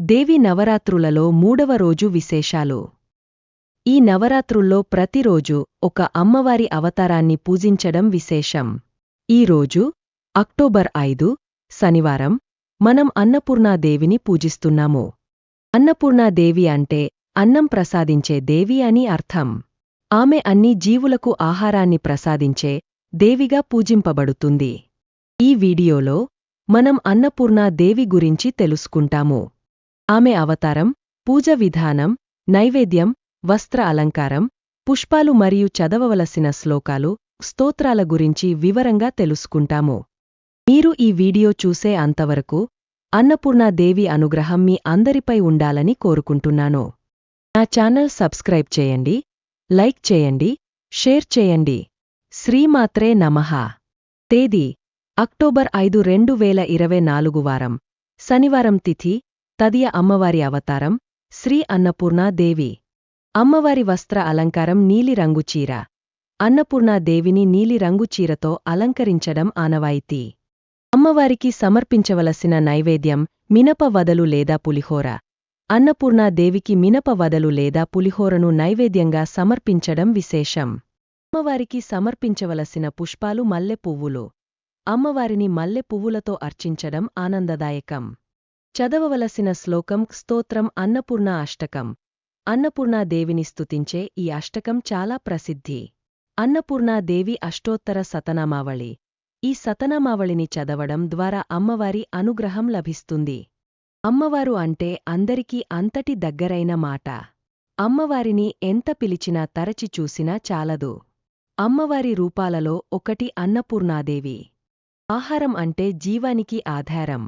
దేవి నవరాత్రులలో మూడవ రోజు విశేషాలు. ఈ నవరాత్రుల్లో ప్రతిరోజు ఒక అమ్మవారి అవతారాన్ని పూజించడం విశేషం. ఈ రోజు అక్టోబర్ ఐదు శనివారం మనం అన్నపూర్ణాదేవిని పూజిస్తున్నాము. అన్నపూర్ణాదేవి అంటే అన్నం ప్రసాదించే దేవి అని అర్థం. ఆమె అన్ని జీవులకు ఆహారాన్ని ప్రసాదించే దేవిగా పూజింపబడుతుంది. ఈ వీడియోలో మనం అన్నపూర్ణాదేవి గురించి తెలుసుకుంటాము. ఆమె అవతారం పూజ విధానం నైవేద్యం వస్త్ర అలంకారం పుష్పాలు మరియు చదవవలసిన శ్లోకాలు స్తోత్రాల గురించి వివరంగా తెలుసుకుంటాము. మీరు ఈ వీడియో చూసే అంతవరకు అన్నపూర్ణాదేవి అనుగ్రహం మీ అందరిపై ఉండాలని కోరుకుంటున్నాను. నా ఛానల్ సబ్స్క్రైబ్ చేయండి లైక్ చేయండి షేర్ చేయండి. శ్రీమాత్రే నమః. తేదీ అక్టోబర్ ఐదు రెండు వేల ఇరవై నాలుగు వారం శనివారం తిథి తదియ అమ్మవారి అవతారం శ్రీ అన్నపూర్ణాదేవి అమ్మవారి వస్త్ర అలంకారం నీలిరంగు చీర. అన్నపూర్ణాదేవిని నీలిరంగు చీరతో అలంకరించడం ఆనవాయితీ. అమ్మవారికి సమర్పించవలసిన నైవేద్యం మినప వదలు లేదా పులిహోర. అన్నపూర్ణాదేవికి మినప వదలు లేదా పులిహోరను నైవేద్యంగా సమర్పించడం విశేషం. అమ్మవారికి సమర్పించవలసిన పుష్పాలు మల్లె పువ్వులు. అమ్మవారిని మల్లె పువ్వులతో అర్చించడం ఆనందదాయకం. చదవవలసిన శ్లోకం స్తోత్రం అన్నపూర్ణ అష్టకం. అన్నపూర్ణాదేవిని స్తుతించే ఈ అష్టకం చాలా ప్రసిద్ధి. అన్నపూర్ణాదేవి అష్టోత్తర సతనామావళి. ఈ సతనామావళిని చదవడం ద్వారా అమ్మవారి అనుగ్రహం లభిస్తుంది. అమ్మవారు అంటే అందరికీ అంతటి దగ్గరైన మాట. అమ్మవారిని ఎంత పిలిచినా తరచి చూసినా చాలదు. అమ్మవారి రూపాలలో ఒకటి అన్నపూర్ణాదేవి. ఆహారం అంటే జీవానికి ఆధారం.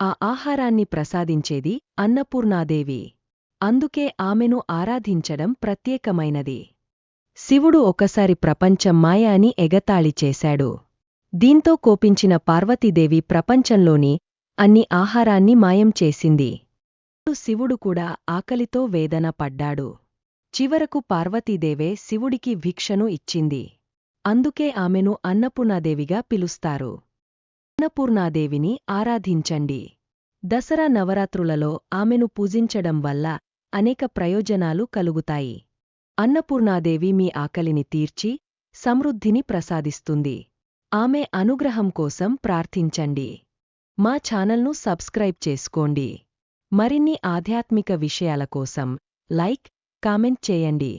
ఆ ఆహారాన్ని ప్రసాదించేది అన్నపూర్ణాదేవి. అందుకే ఆమెను ఆరాధించడం ప్రత్యేకమైనది. శివుడు ఒకసారి ప్రపంచం మాయ అని ఎగతాళి చేశాడు. దీంతో కోపించిన పార్వతీదేవి ప్రపంచంలోని అన్ని ఆహారాన్ని మాయం చేసింది. శివుడు కూడా ఆకలితో వేదన పడ్డాడు. చివరకు పార్వతీదేవే శివుడికి భిక్షను ఇచ్చింది. అందుకే ఆమెను అన్నపూర్ణాదేవిగా పిలుస్తారు. అన్నపూర్ణాదేవిని ఆరాధించండి. దసరా నవరాత్రులలో ఆమెను పూజించడం వల్ల అనేక ప్రయోజనాలు కలుగుతాయి. అన్నపూర్ణాదేవి మీ ఆకలిని తీర్చి సమృద్ధిని ప్రసాదిస్తుంది. ఆమె అనుగ్రహం కోసం ప్రార్థించండి. మా ఛానల్ను సబ్స్క్రైబ్ చేసుకోండి. మరిన్ని ఆధ్యాత్మిక విషయాల కోసం లైక్ కామెంట్ చేయండి.